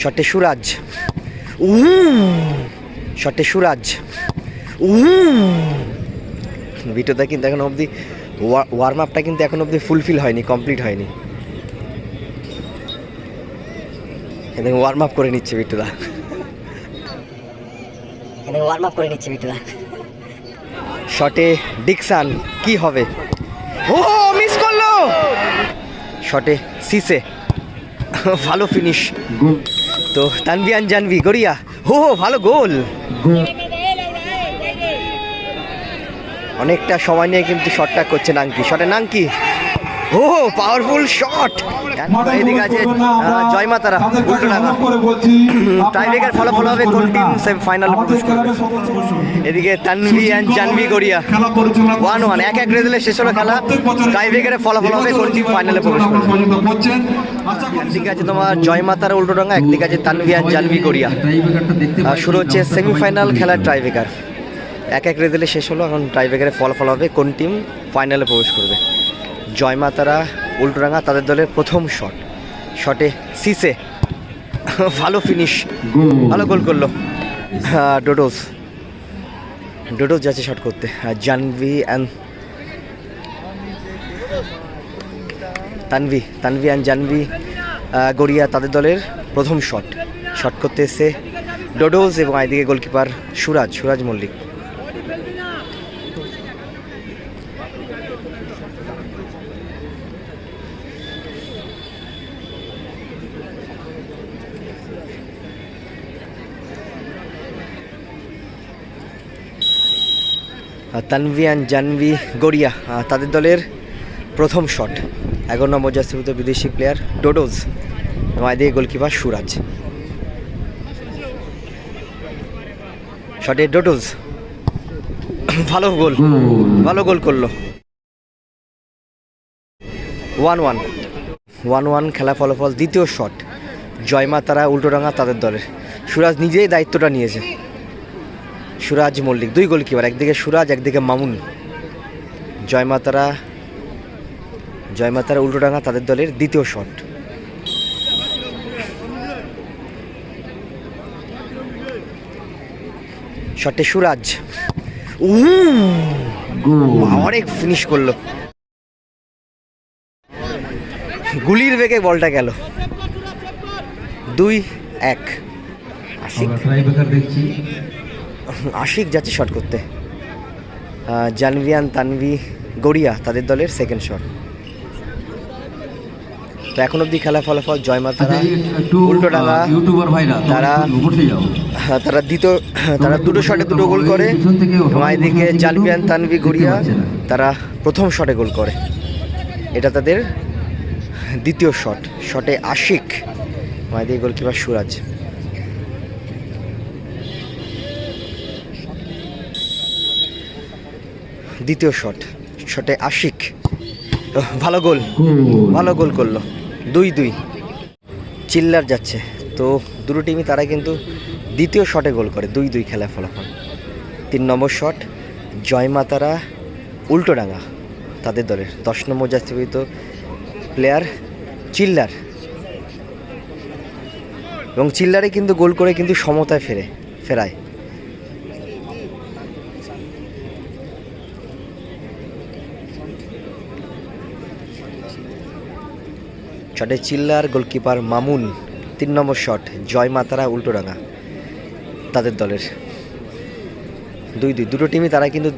শটে সুরাজ উ শটে সুরাজ উ। বিটোদা কিন্তু এখন অবধি ওয়ার্ম আপটা কিন্তু এখন অবধি ফুলফিল হয়নি কমপ্লিট হয়নি। এখানে ওয়ার্ম আপ করে নিচ্ছে বিটুদা এখানে ওয়ার্ম আপ করে নিচ্ছে বিটুদা শটে ডিকসান কি হবে? ও মিস করল! শটে সিসে। ভালো ফিনিশ তো তানবিয়ান জানবি, গড়িয়া। হো হো, ভালো গোল। অনেকটা সময় নিয়ে কিন্তু শটটা করছে নাঙ্কি শটে নাঙ্কি ও পাওয়ারফুল শট এদিকে আছে জয় মাতারা উল্টো টাইব্রেকার ফলাফল হবে কোন টিম সেমিফাইনাল প্রবেশ করবে এদিকে Tanvi and Janvi Garia. One one এক এক রেজাল্টে শেষ হলো খেলা। টাইব্রেকারে ফলাফল হবে কোন টিম ফাইনালে প্রবেশ করবে একদিকে আছে তোমার জয় মাতার উল্টো ডাঙ্গা একদিকে আছে তানভি অ্যান্ড জানভি গড়িয়া। আর শুরু হচ্ছে সেমিফাইনাল খেলার টাইব্রেকার এক এক রেজাল্টে শেষ হলো এখন টাইব্রেকারে ফলাফল হবে কোন টিম ফাইনালে প্রবেশ করবে। জয় মাতারা উল্টোডাঙ্গা তাদের দলের প্রথম শট শটে সিসে ভালো ফিনিশ ভালো গোল করল। ডোডোস ডোডোস যাচ্ছে শট করতে। জানভি অ্যান্ড তানভি তানভি অ্যান্ড জানভি গড়িয়া তাদের দলের প্রথম শট শট করতে এসে ডোডোস এবং এদিকে গোলকিপার সুরাজ সুরাজ মল্লিক আহ, তানভি অ্যান্ড জানভি গড়িয়া তাদের দলের প্রথম শট এগারো নম্বর জাস্তিভূত বিদেশি প্লেয়ার ডোডোজ। এবং গোলকিপার সুরাজ। শটে ডোডোজ। ভালো গোল ভালো গোল করল। One one. ওয়ান ওয়ান খেলা ফলাফল দ্বিতীয় শট জয়মা তারা উল্টোডাঙ্গা তাদের দলের। সুরাজ নিজেই দায়িত্বটা নিয়েছে। সুরাজ মল্লিক দুই গোলকিপার একদিকে সুরাজ একদিকে মামুন। জয়মাতারা জয়মাতারা উল্টোডাঙ্গা তাদের দলের দ্বিতীয় শট। শটে সুরাজ। অনেক ফিনিশ করল। গুলির বেগে বলটা গেল। দুই এক। আশিক। দেখছি। আশিক যাচ্ছে শট করতে। জানভিয়ান তানভি গড়িয়া তাদের দলের সেকেন্ড শট তো এখন অবধি খেলা ফলাফল জয় মাতারা আচ্ছা, উল্টো ডাঙ্গা আহ, ইউটিউবার ভাইরা তোমরা তারা একটু উঠে যাও। হ্যাঁ, তারা দ্বিতীয় তারা দুটো শটে দুটো গোল করে। এদিকে জানভিয়ান তানভি গড়িয়া তারা প্রথম শটে গোল করে। এটা তাদের দ্বিতীয় শট শটে আশিক এদিকে গোলকিপার সুরাজ। দ্বিতীয় শট। শটে আশিক। ভালো গোল। ভালো গোল করল। দুই দুই চিল্লার যাচ্ছে। তো দুটো টিমই তারা কিন্তু দ্বিতীয় শটে গোল করে। দুই দুই খেলায় ফলাফল। তিন নম্বর শট, জয় মাতারা উল্টোডাঙ্গা তাদের দলের দশ নম্বর জাতীয়বিত প্লেয়ার চিল্লার। এবং চিল্লারে কিন্তু গোল করে কিন্তু সমতায় ফেরে, ফেরায়। শটে চিল্লার গোলকিপার মামুন তিন নম্বর শট জয় মাতারা উল্টোডাঙ্গা তাদের দলের। দুই দুই দুটো টিমই তারা কিন্তু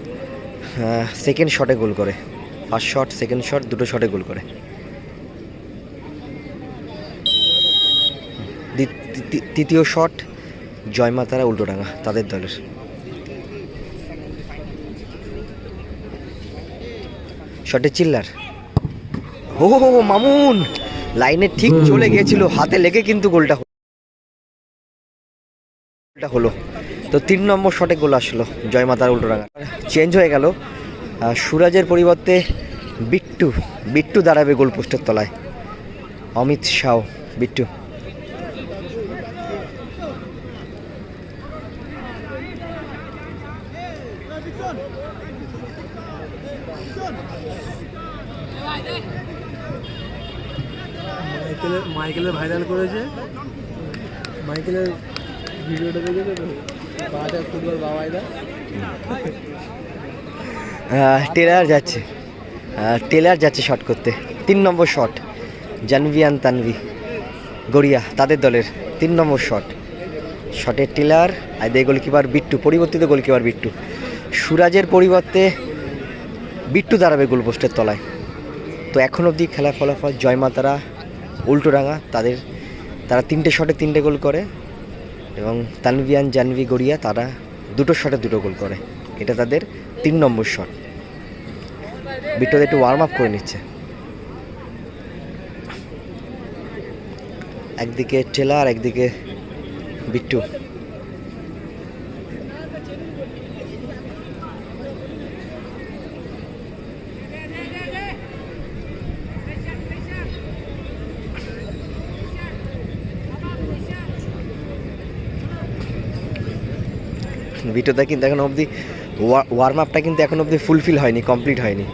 সেকেন্ড শটে গোল করে। ফার্স্ট শট সেকেন্ড শট দুটো শটে গোল করে। তৃতীয় শট জয় মাতারা উল্টোডাঙ্গা তাদের দলের। শটে চিল্লার হো হো, মামুন! লাইনে ঠিক চলে গিয়েছিল হাতে লেগে কিন্তু গোলটা হলো। গোলটা হলো। তো তিন নম্বর শটে গোল আসলো জয় মাতার উল্টোডাঙ্গা চেঞ্জ হয়ে গেল। সুরাজের পরিবর্তে বিট্টু বিট্টু দাঁড়াবে গোল পোস্টের তলায়। অমিত শাহ বিট্টু। মাইকেলের মাইকেলের ভাইরাল করেছে। মাইকেলের ভিডিওটা দেখেছ তো ফুটবল বাবাই দা টেলার যাচ্ছে। টেলার যাচ্ছে শট করতে। তিন নম্বর শট জানভিয়ান তানভি। গড়িয়া, তাদের দলের তিন নম্বর শট শটের টেলার আর দিয়ে গোলকিপার বিট্টু, পরিবর্তিত গোলকিপার বিট্টু। সুরাজের পরিবর্তে বিট্টু দাঁড়াবে গোলপোস্টের তলায়। তো এখন অবধি খেলার ফলাফল জয়মাতারা উল্টোডাঙ্গা তাদের, তারা তিনটে শটে তিনটে গোল করে এবং তানভিয়ান, জানভি, গড়িয়া, তারা দুটো শটে দুটো গোল করে। এটা তাদের তিন নম্বর শট। বিট্টুদের একটু ওয়ার্ম আপ করে নিচ্ছে। একদিকে টেলা আর একদিকে বিট্টু। বিটুদা কিন্তু এখন অবধি ওয়ার্ম আপটা কিন্তু এখন অবধি ফুলফিল হয়নি কমপ্লিট হয়নি।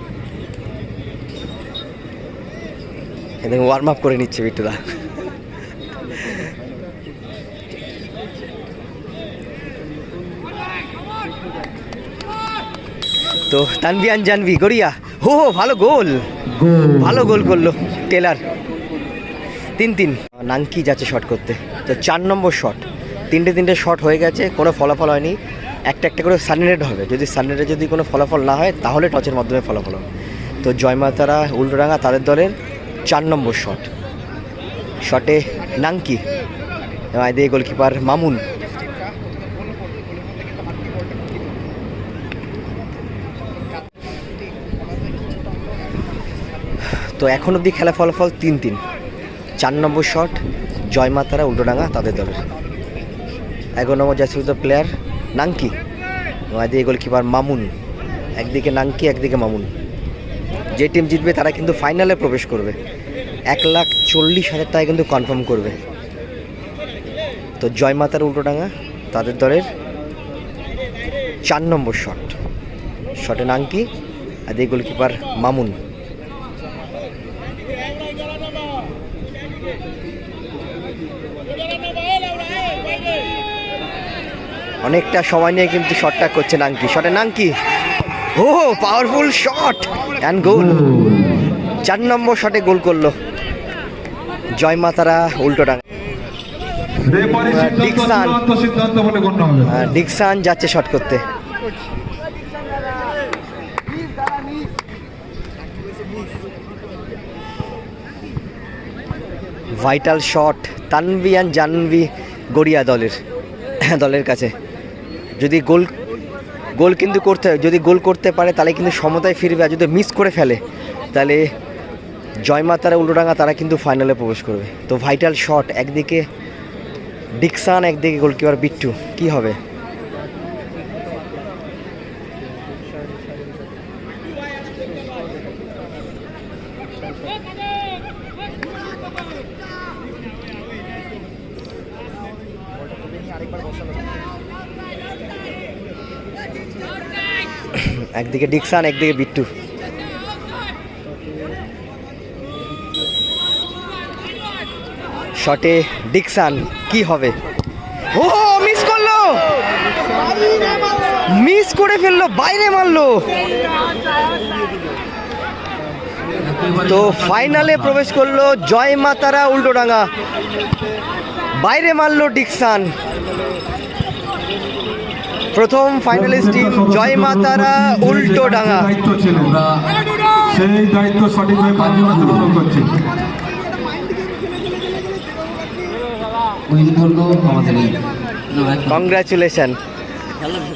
এদিকে ওয়ার্ম আপ করে নিচ্ছে বিটুদা তো তানবিয়ান জানবি গড়িয়া। হো হো ভালো গোল। ভালো গোল করল টেলার। তিন তিন। নাঙ্কি যাচ্ছে শট করতে। তো চার নম্বর শট তিনটে তিনটে শট হয়ে গেছে কোনো ফলাফল হয়নি। একটা একটা করে সানরেড হবে। যদি সানরেডে যদি কোনো ফলাফল না হয়, তাহলে টচের মাধ্যমে ফলাফল হবে। তো জয়মাতারা উল্টোডাঙ্গা তাদের দলের চার নম্বর শট শটে নাঙ্কি এদিকে গোলকিপার মামুন। তো এখন অবধি খেলা ফলাফল তিন তিন। চার নম্বর শট জয়মাতারা উল্টোডাঙ্গা তাদের দলের। এগারো নম্বর জাসিত প্লেয়ার নাঙ্কি। এদিকে গোলকিপার মামুন। একদিকে নাঙ্কি, একদিকে মামুন। যে টিম জিতবে তারা কিন্তু ফাইনালে প্রবেশ করবে। এক লাখ চল্লিশ হাজার টাকা কিন্তু কনফার্ম করবে। তো জয়মাতার উল্টোডাঙ্গা, তাদের দলের চার নম্বর শট শটে নাঙ্কি, আর এই গোলকিপার মামুন। অনেকটা সময় নিয়ে কিন্তু শটটা করছে নাঙ্কি। শটে নাঙ্কি? ও পাওয়ারফুল শট অ্যান্ড গোল চার নম্বর শটে গোল করল। জয় মাতারা রেফারি সিদ্ধান্ত ডিকসান। আহ, ডিকসান যাচ্ছে শট করতে। ভাইটাল শট তানভিয়ান জানভি গড়িয়া দলের দলের কাছে। যদি গোল গোল কিন্তু করতে, যদি গোল করতে পারে, তাহলে কিন্তু সমতায় ফিরবে। আর যদি মিস করে ফেলে, তাহলে জয়মাতারা উল্টোডাঙ্গা তারা কিন্তু ফাইনালে প্রবেশ করবে। তো ভাইটাল শট একদিকে ডিকসান, একদিকে গোলকিপার বিট্টু, কি হবে? একদিকে ডিকসান একদিকে বিট্টু। শটে ডিকসান কি হবে? ও, মিস করল! মিস করে ফেলল, বাইরে মারলো। তো ফাইনালে প্রবেশ করল জয় মাতারা উল্টোডাঙ্গা। বাইরে মারলো ডিকসান প্রথম ফাইনালিস্ট টিম জয় মাতারা উল্টোডাঙ্গা দায়িত্ব ছিল সেই দায়িত্ব সঠিকভাবে পালন করছে। কংগ্রাচুলেশন